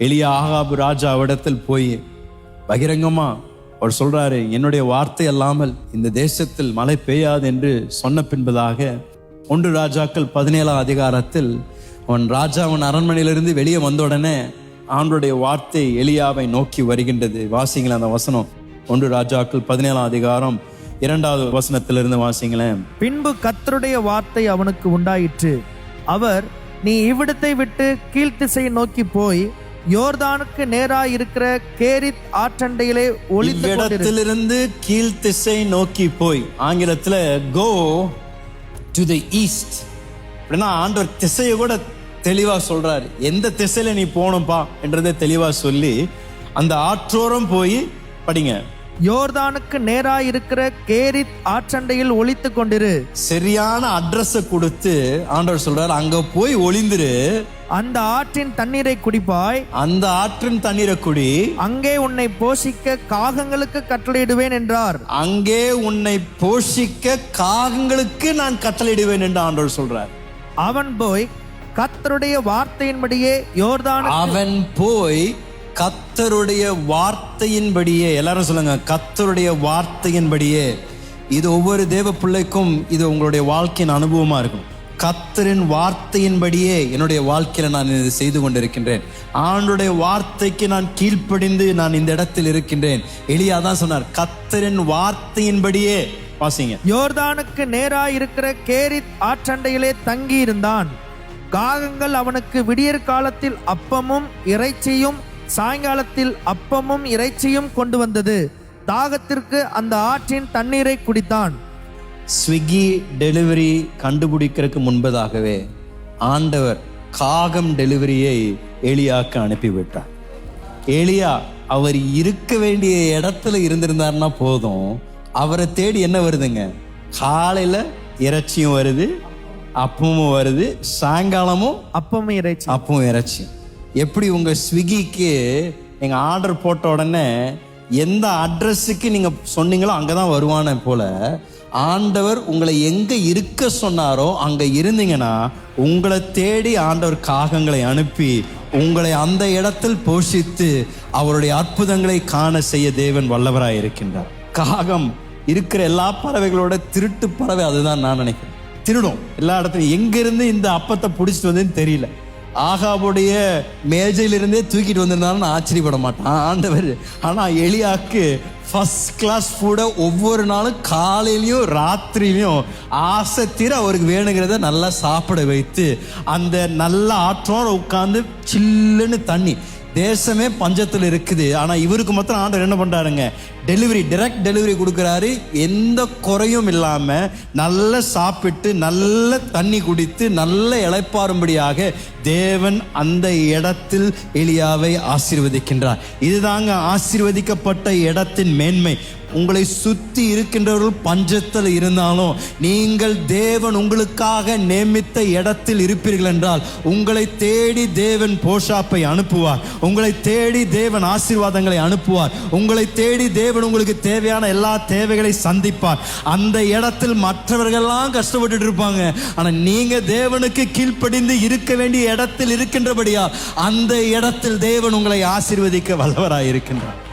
எளிய ஆகாபு ராஜா இடத்தில் போய் பகிரங்கமா அவர் சொல்றாரு என்னுடைய வார்த்தை அல்லாமல் இந்த தேசத்தில் மழை பெய்யாது என்று சொன்ன பின்பதாக ஒன்று ராஜாக்கள் பதினேழாம் அதிகாரத்தில் அவன் ராஜா அவன் அரண்மனையிலிருந்து வெளியே வந்த உடனே ஆண்டுடைய வார்த்தை எளியாவை நோக்கி வருகின்றது. வாசிங்களேன் அந்த வசனம். ஒன்று ராஜாக்கள் பதினேழாம் அதிகாரம் இரண்டாவது வசனத்திலிருந்து வாசிங்களேன். பின்பு கத்தருடைய வார்த்தை அவனுக்கு உண்டாயிற்று. அவர் நீ இவ்விடத்தை விட்டு கீழ்த்திசையை நோக்கி போய் யோர்தானுக்கு நேராக இருக்கிற கேரித் ஆற்றண்டையிலே ஒளித்து கொண்டிரு இவ்விடத்திலிருந்து நோக்கி போய் ஆங்கிலத்தில் கோ டு தி ஈஸ்ட் அப்படின்னா ஆண்டவர் திசையை கூட தெளிவாக சொல்றாரு. எந்த திசையில நீ போகணும்பா என்றதை தெளிவாக சொல்லி அந்த ஆற்றோரம் போய் படிங்க. யோர்தானுக்கு நேராய் இருக்கிற கேரித் ஆற்றண்டையில் ஒளித்து கொண்டிரு. சரியான அட்ரஸ கொடுத்து ஆண்டவர் சொல்றாரு அங்க போய் ஒளிந்துரு. அந்த ஆற்றின் தண்ணீரை குடிப்பாய். அந்த ஆற்றின் தண்ணீரை குடி. அங்கே உன்னை போஷிக்க காகங்களுக்கு கட்டளையிடுவேன் என்றார். அங்கே உன்னை போஷிக்க காகங்களுக்கு நான் கட்டளையிடுவேன் என்று ஆண்டவர் சொல்றார். அவன் போய் கர்த்தருடைய வார்த்தையின்படியே யோர்தான் அவன் போய் கத்தருடைய வார்த்தையின்படியே எல்லாரும் சொல்லுங்க கத்தருடைய வார்த்தையின்படியே இது ஒவ்வொரு தேவ பிள்ளைக்கும் இது உங்களுடைய வாழ்க்கையின் அனுபவமா இருக்கும். கத்தரின் வார்த்தையின்படியே என்னுடைய வாழ்க்கையில நான் இது செய்து கொண்டிருக்கின்றேன். ஆண்டுடைய வார்த்தைக்கு நான் கீழ்ப்படிந்து நான் இந்த இடத்தில் இருக்கின்றேன். எளியா தான் சொன்னார் கத்தரின் வார்த்தையின்படியே வாசிங்க. யோர்தானுக்கு நேராய் இருக்கிற கேரித் ஆற்றண்டையிலே தங்கி இருந்தான் காகங்கள் அவனுக்கு விடியற் காலத்தில் அப்பமும் இறைச்சியும் சாயங்காலத்தில் அப்பமும் இறைச்சியும் கொண்டு வந்தது. தாகத்திற்கு அந்த ஆற்றின் தண்ணீரை குடித்தான். ஸ்விக்கி டெலிவரி கண்டுபிடிக்கிறதுக்கு முன்பதாகவே ஆண்டவர் காகம் டெலிவரியை எலியாக்கு அனுப்பிவிட்டார். எலியா அவர் இருக்க வேண்டிய இடத்துல இருந்திருந்தாருன்னா போதும். அவரை தேடி என்ன வருதுங்க? காலையில இறைச்சியும் வருது அப்பமும் வருது சாயங்காலமும் அப்பமும் இறைச்சி. அப்பவும் இறைச்சி. எப்படி உங்கள் ஸ்விக்கிக்கு எங்கள் ஆர்டர் போட்ட உடனே எந்த அட்ரஸுக்கு நீங்கள் சொன்னீங்களோ அங்கதான் வருவானே போல ஆண்டவர் உங்களை எங்கே இருக்க சொன்னாரோ அங்கே இருந்தீங்கன்னா உங்களை தேடி ஆண்டவர் காகங்களை அனுப்பி உங்களை அந்த இடத்தில் போஷித்து அவருடைய அற்புதங்களை காண செய்ய தேவன் வல்லவராக இருக்கின்றார். காகம் இருக்கிற எல்லா பறவைகளோட திருட்டு பறவை அதுதான் நான் நினைக்கிறேன். திருடும். எல்லா இடத்துலையும் எங்கேருந்து இந்த அப்பத்தை பிடிச்சிட்டு வந்ததுன்னு தெரியல. ஆகாவுடைய மேஜையிலிருந்தே தூக்கிட்டு வந்திருந்தாலும் நான் ஆச்சரியப்பட மாட்டான். ஆண்டவர். ஆனால் எளியாக்கு ஃபஸ்ட் கிளாஸ் ஃபுட்டை ஒவ்வொரு நாளும் காலையிலையும் ராத்திரிலையும் ஆசை தீர அவருக்கு வேணுங்கிறத நல்லா சாப்பிட வைத்து அந்த நல்ல ஆற்றோட உட்காந்து சில்லுன்னு தண்ணி தேசமே பஞ்சத்தில் இருக்குது. ஆனால் இவருக்கு மாத்திரம் ஆண்டவர் என்ன பண்ணுறாருங்க டெலிவரி டிரெக்ட் டெலிவரி கொடுக்குறாரு. எந்த குறையும் இல்லாமல் நல்ல சாப்பிட்டு நல்ல தண்ணி குடித்து நல்ல இழைப்பாரும்படியாக தேவன் அந்த இடத்தில் எளியாவை ஆசீர்வதிக்கின்றார். இதுதாங்க ஆசீர்வதிக்கப்பட்ட இடத்தின் மேன்மை. உங்களை சுத்தி இருக்கின்றவர்கள் பஞ்சத்தில் இருந்தாலும் நீங்கள் தேவன் உங்களுக்காக நியமித்த இடத்தில் இருப்பீர்கள் என்றால் உங்களை தேடி தேவன் போஷாப்பை அனுப்புவார். உங்களை தேடி தேவன் ஆசீர்வாதங்களை அனுப்புவார். உங்களை தேடி தேவன் உங்களுக்கு தேவையான எல்லா தேவைகளை சந்திப்பார். அந்த இடத்தில் மற்றவர்கள்லாம் கஷ்டப்பட்டுட்டு இருப்பாங்க. ஆனால் நீங்கள் தேவனுக்கு கீழ்ப்படிந்து இருக்க வேண்டிய இடத்தில் இருக்கின்றபடியா அந்த இடத்தில் தேவன் உங்களை ஆசீர்வதிக்க வல்லவராக இருக்கின்றார்